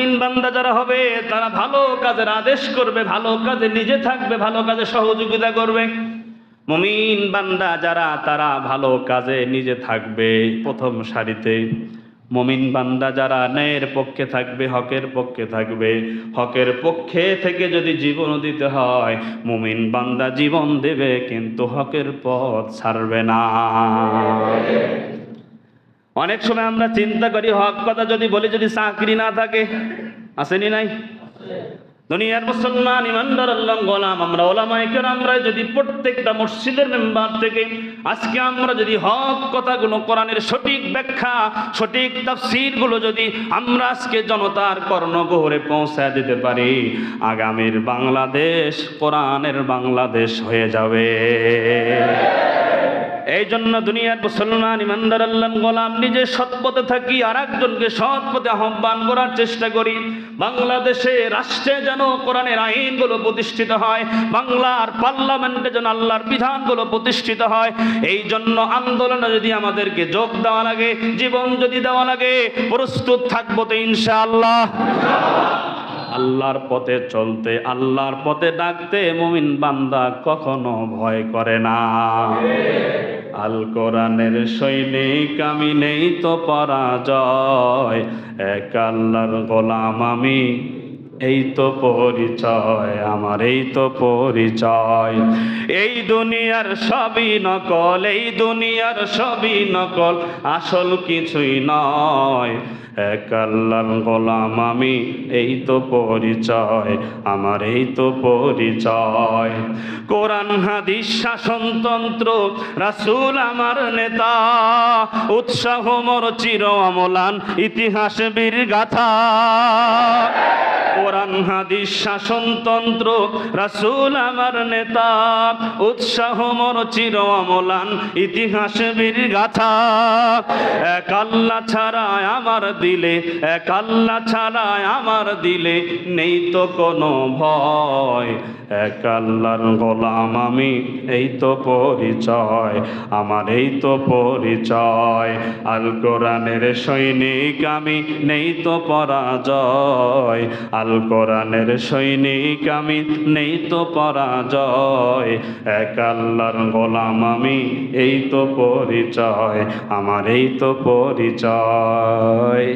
মুমিন বান্দা যারা হবে, তারা ভালো কাজের আদেশ করবে, ভালো কাজে নিজে থাকবে, ভালো কাজে সহযোগিতা করবে। মুমিন বান্দা যারা, তারা ভালো কাজে নিজে থাকবে। প্রথম সারিতে, মমিন বান্দা যারা, ন্যায়ের পক্ষে থাকবে, হকের পক্ষে থাকবে। হকের পক্ষে থেকে যদি জীবন দিতে হয়, মুমিন বান্দা জীবন দেবে, কিন্তু হকের পথ ছাড়বে না। অনেক সময় আমরা চিন্তা করি, হক কথা যদি বলি, যদি চাকরি না থাকে, আসেনি নাই? দুনিয়ার মুসলমান, ইমানদার আল্লাহ গোলাম, আমরা ওলামাইকের আমরা যদি প্রত্যেকটা মসজিদের মেম্বার থেকে আজকে আমরা যদি হক কথাগুলো, কোরআনের সঠিক ব্যাখ্যা, সঠিক তাফসিরগুলো যদি আমরা আজকে জনতার কর্ণগহরে পৌঁছায় দিতে পারি, আগামীর বাংলাদেশ কোরআনের বাংলাদেশ হয়ে যাবে। এই জন্য দুনিয়ার মুসলমান, ইমানদার আল্লাহ গোলাম নিজে সৎ পথে থাকি আর একজনকে সৎ পথে আহ্বান করার চেষ্টা করি। বাংলাদেশে রাষ্ট্রে যেন কোরআনের আইনগুলো প্রতিষ্ঠিত হয়, বাংলার পার্লামেন্টে যেন আল্লাহর বিধানগুলো প্রতিষ্ঠিত হয় এই জন্য আন্দোলনে যদি আমাদেরকে যোগ দেওয়া লাগে, জীবন যদি দেওয়া লাগে, প্রস্তুত থাকব তো ইনশাআল্লাহ। আল্লাহর পথে চলতে, আল্লাহর পথে ডাকতে মুমিন বান্দা কখনো ভয় করে না। আল কোরআনের সৈনিক, আমি নেই তো পরাজয়। এক আল্লাহর গোলাম আমি। এই তো পরিচয়, আমার এই তো পরিচয়। এই দুনিয়ার সবই নকল, এই দুনিয়ার সবই নকল, আসল কিছুই নয়। এক আল্লাহর গোলাম আমি, এই তো পরিচয়, আমার এই তো পরিচয়। কোরআন, হাদিস শাসনতন্ত্র রাসূল আমার নেতা, উৎসাহ মোর চির অমলান, ইতিহাস বীর গাথা। কোরআন, হাদিস শাসনতন্ত্র রাসূল আমার নেতা, উৎসাহ মোর চির অমলান, ইতিহাস বীর গাথা। এক আল্লাহ ছাড়া আমার দিলে, এক আল্লাহ ছাড়া আমার দিলে নেই তো কোনো ভয়। এক আল্লাহর গোলাম আমি, এই তো পরিচয়, আমার এই তো পরিচয়। আল কোরআনের সৈনিক আমি, নেই তো পরাজয়। আল কোরআনের সৈনিক আমি, নেই তো পরাজয়। এক আল্লাহর গোলাম আমি, এই তো পরিচয়, আমার এই তো পরিচয়।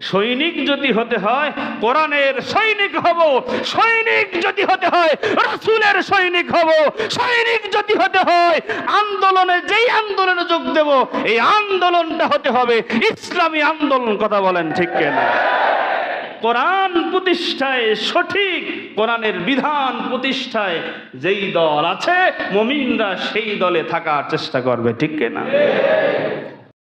সৈনিক যদি হতে হয়, কোরআনের সৈনিক হব, সৈনিক যদি হতে হয়, রসুলের সৈনিক হব, সৈনিক যদি হতে হয়, আন্দোলনে যেই আন্দোলনে যোগ দেব, এই আন্দোলনটা হতে হবে, ইসলামী আন্দোলন, কথা বলেন ঠিক কেনা? কোরআন প্রতিষ্ঠায় সঠিক, কোরআনের বিধান প্রতিষ্ঠায় যেই দল আছে, মমিনরা সেই দলে থাকার চেষ্টা করবে, ঠিক না